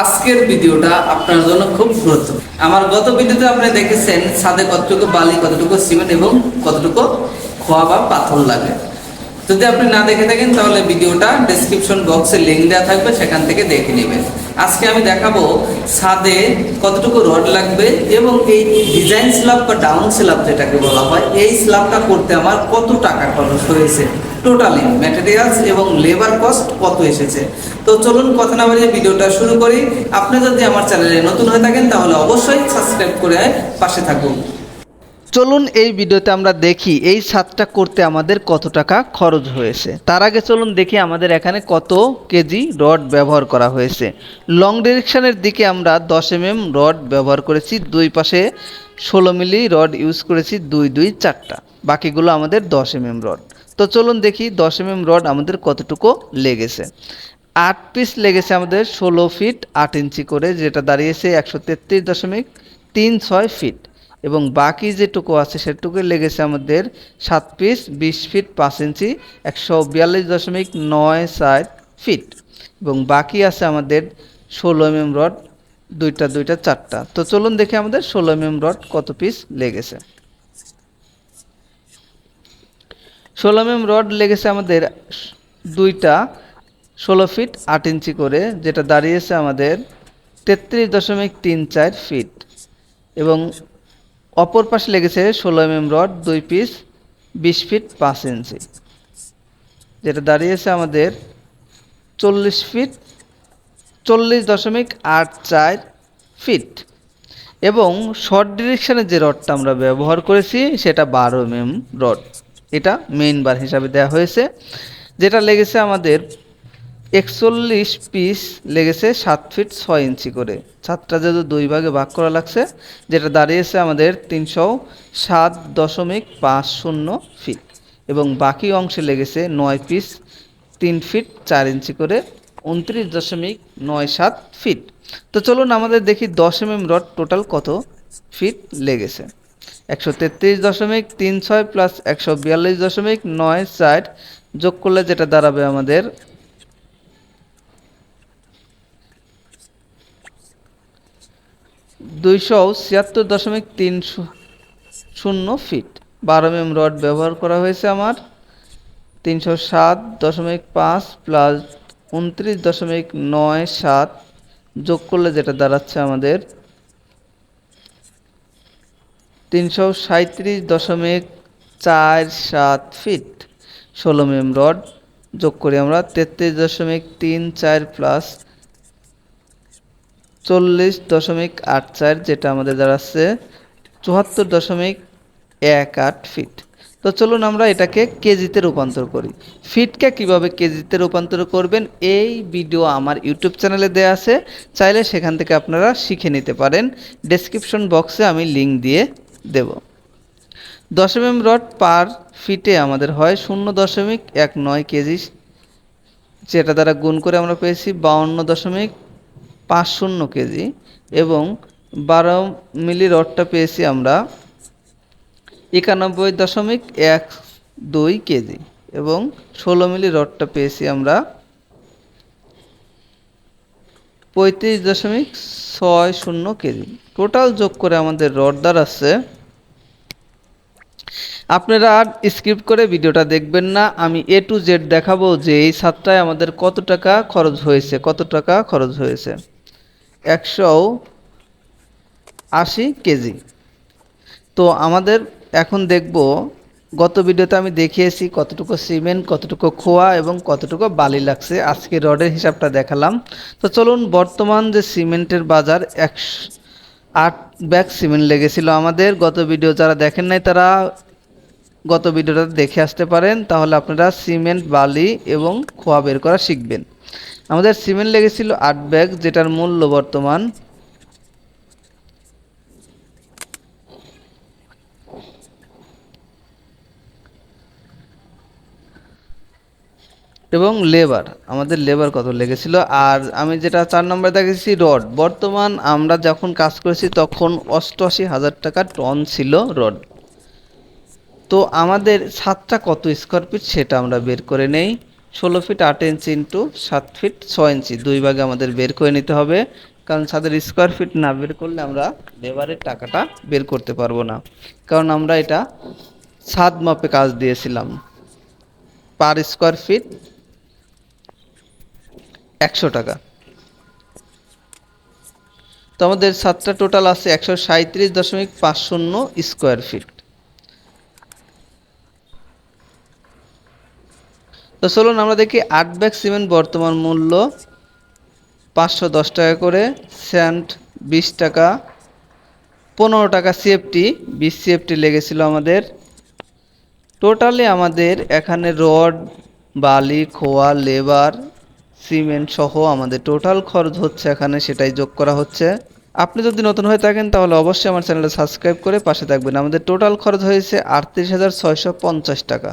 আজকের ভিডিওটা আপনার জন্য খুব গুরুত্বপূর্ণ আমার গত ভিডিওতে আপনি দেখেছেন ছাদে কতটুকু বালি, কতটুকু সিমেন্ট এবং কতটুকু খোয়া বা পাথর লাগে। যদি আপনি না দেখে থাকেন, তাহলে ভিডিওটা ডেসক্রিপশন বক্সে লিঙ্ক দেওয়া থাকবে, সেখান থেকে দেখে নেবেন। আজকে আমি দেখাবো ছাদে কতটুকু রড লাগবে এবং এই ডিজাইন স্ল্যাব বা ডাউন স্ল্যাব যেটাকে বলা হয়, এই স্ল্যাবটা করতে আমার কত টাকা খরচ হয়েছে? টোটালি ম্যাটেরিয়ালস এবং লেবার কস্ট কত এসেছে? তো চলুন কথা না বাড়িয়ে ভিডিওটা শুরু করি। আপনি যদি আমার চ্যানেলে নতুন হয়ে থাকেন, তাহলে অবশ্যই সাবস্ক্রাইব করে পাশে থাকুন। চলুন এই ভিডিওতে আমরা দেখি এই ছাদটা করতে আমাদের কত টাকা খরচ হয়েছে। তার আগে চলুন দেখি আমাদের এখানে কত কেজি রড ব্যবহার করা হয়েছে। লং ডিরেকশনের দিকে আমরা দশ এম এম রড ব্যবহার করেছি, দুই পাশে ষোলো মিলি রড ইউজ করেছি, দুই দুই, চারটা। বাকিগুলো আমাদের দশ এম এম রড তো চলুন দেখি দশ এম এম রড আমাদের কতটুকু লেগেছে। আট পিস লেগেছে আমাদের ষোলো ফিট আট ইঞ্চি করে, যেটা দাঁড়িয়েছে একশো তেত্রিশ দশমিক তিন ছয় ফিট এবং বাকি যেটুকু আছে সেটুকু লেগেছে আমাদের সাত পিস বিশ ফিট পাঁচ ইঞ্চি, একশো বিয়াল্লিশ দশমিক নয় চার ফিট এবং বাকি আছে আমাদের ষোলো এম রড দুইটা দুইটা, চারটা। তো চলুন দেখি আমাদের ষোলো এম রড কত পিস লেগেছে। ষোলো এম রড লেগেছে আমাদের দুইটা, ষোলো ফিট আট ইঞ্চি করে, যেটা দাঁড়িয়েছে আমাদের তেত্রিশ দশমিক তিন চার ফিট এবং অপর পাশে লেগেছে ষোলো এম এম রড, দুই পিস বিশ ফিট পাঁচ ইঞ্চি যেটা দাঁড়িয়েছে আমাদের চল্লিশ ফিট চল্লিশ দশমিক আট চার ফিট এবং শর্ট ডিরেকশানে যে রডটা আমরা ব্যবহার করেছি, সেটা বারো এম রড। এটা মেইন বার হিসাবে দেওয়া হয়েছে। যেটা লেগেছে আমাদের একচল্লিশ পিস লেগেছে সাত ফিট ছয় ইঞ্চি করে। সাতটা যেহেতু দুই ভাগে ভাগ করা লাগছে, যেটা দাঁড়িয়েছে আমাদের তিনশো সাত দশমিক পাঁচ শূন্য ফিট এবং বাকি অংশে লেগেছে নয় পিস তিন ফিট চার ইঞ্চি করে উনত্রিশ দশমিক নয় সাত ফিট তো চলুন আমাদের দেখি দশ এম রড টোটাল কত ফিট লেগেছে। একশো তেত্রিশ দশমিক তিন ছয় প্লাস একশো বিয়াল্লিশ দশমিক নয় চার যোগ করলে যেটা দাঁড়াবে আমাদের দুইশো ছিয়াত্তর দশমিক তিন শূন্য ফিট। বারো এম রড ব্যবহার করা হয়েছে আমার। তিনশো সাত দশমিক পাঁচ প্লাস উনত্রিশ দশমিক নয় সাত যোগ করলে যেটা দাঁড়াচ্ছে আমাদের তিনশো সাঁত্রিশ দশমিক চার সাত ফিট। ষোলো এম রড যোগ করি আমরা, তেত্রিশ দশমিক তিন চার প্লাস চল্লিশ দশমিক আট চার, যেটা আমাদের দাঁড়াচ্ছে চুয়াত্তর দশমিক এক আট ফিট তো চলুন আমরা এটাকে কেজিতে রূপান্তর করি। ফিটকে কীভাবে কেজিতে রূপান্তর করবেন? এই ভিডিও আমার ইউটিউব চ্যানেলে দেওয়া আছে। চাইলে সেখান থেকে আপনারা শিখে নিতে পারেন। ডেসক্রিপশন বক্সে আমি লিংক দিয়ে দেব। দশ এম রড পার ফিটে আমাদের হয় শূন্য দশমিক এক নয় কেজি, যেটা দ্বারা গুণ করে আমরা পেয়েছি বাউন্ন দশমিক পাঁচ শূন্য কেজি এবং বারো মিলি রডটা পেয়েছি আমরা একানব্বই দশমিক এক দুই কেজি এবং ষোলো মিলি রডটা পেয়েছি আমরা পঁয়ত্রিশ দশমিক ছয় শূন্য কেজি। টোটাল যোগ করে আমাদের রড দাঁড়াচ্ছে আপনারা আর স্ক্রিপ্ট করে ভিডিওটা দেখবেন না। আমি এ টু জেড দেখাবো যে এই সাতটায় আমাদের কত টাকা খরচ হয়েছে, কত টাকা খরচ হয়েছে। একশো আশি কেজি। তো আমাদের এখন দেখব, গত ভিডিওতে আমি দেখিয়েছি কতটুকু সিমেন্ট, কতটুকু খোয়া এবং কতটুকু বালি লাগছে। আজকে রডের হিসাবটা দেখালাম। তো চলুন, বর্তমান যে সিমেন্টের বাজার, একশো আট ব্যাগ সিমেন্ট লেগেছিল আমাদের। গত ভিডিও যারা দেখেন নাই তারা গত ভিডিওটা দেখে আসতে পারেন। তাহলে আপনারা সিমেন্ট, বালি এবং খোয়া বের করা শিখবেন। আমাদের সিমেন্ট লেগেছিল আট ব্যাগ, যেটার মূল্য বর্তমান এবং লেবার, আমাদের লেবার কত লেগেছিল? আর আমি যেটা চার নম্বরে দেখেছি, রড। বর্তমান আমরা যখন কাজ করেছি, তখন অষ্টআশি হাজার টাকা টন ছিল রড। তো আমাদের সাতটা কত স্কোয়ার ফিট সেটা আমরা বের করে নেই। ষোলো ফিট আট ইঞ্চি ইন্টু সাত ফিট ছয় ইঞ্চি দুই ভাগে আমাদের বের করে নিতে হবে, কারণ ছাদের স্কোয়ার ফিট না বের করলে আমরা লেবারের টাকাটা বের করতে পারব না। কারণ আমরা এটা ছাদ মাপে কাজ দিয়েছিলাম। পার স্কোয়ার ফিট একশো টাকা। তো আমাদের সাতটা টোটাল আছে একশো সাঁত্রিশ দশমিক পাঁচ শূন্য স্কোয়ার ফিট তো চলুন আমরা দেখি আট ব্যাগ সিমেন্ট বর্তমান মূল্য পাঁচশো দশ টাকা করে স্যান্ড বিশ টাকা, পনেরো টাকা সিএফটি, বিশ সিএফটি লেগেছিল আমাদের। টোটালি আমাদের এখানে রড, বালি, খোয়া, লেবার, সিমেন্ট সহ আমাদের টোটাল খরচ হচ্ছে এখানে, সেটাই যোগ করা হচ্ছে। আপনি যদি নতুন হয়ে থাকেন তাহলে অবশ্যই আমার চ্যানেলটা সাবস্ক্রাইব করে পাশে থাকবেন। আমাদের টোটাল খরচ হয়েছে আটত্রিশ হাজার ছয়শো পঞ্চাশ টাকা।